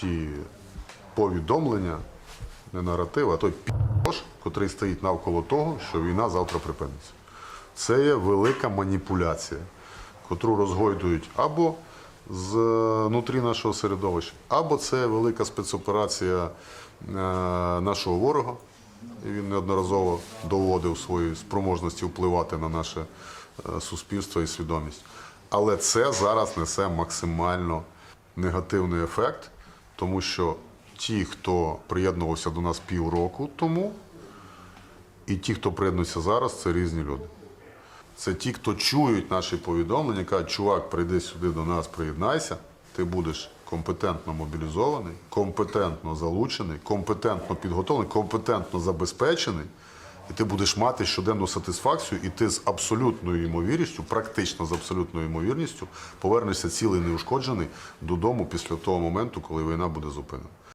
ті повідомлення, не наратив, а той піш, котрий стоїть навколо того, що війна завтра припиниться. Це є велика маніпуляція, котру розгойдують або з е, нашого середовища, або це велика спецоперація е, нашого ворога. І він неодноразово доводив свої спроможності впливати на наше е, суспільство і свідомість. Але це зараз несе максимально негативний ефект, тому що ті, хто приєднувався до нас півроку тому, і ті, хто приєднується зараз, це різні люди. Це ті, хто чують наші повідомлення, кажуть, чувак, прийди сюди до нас, приєднайся, ти будеш компетентно мобілізований, компетентно залучений, компетентно підготовлений, компетентно забезпечений, і ти будеш мати щоденну сатисфакцію, і ти з абсолютною ймовірністю, практично з абсолютною ймовірністю, повернешся цілий неушкоджений додому після того моменту, коли війна буде зупинена.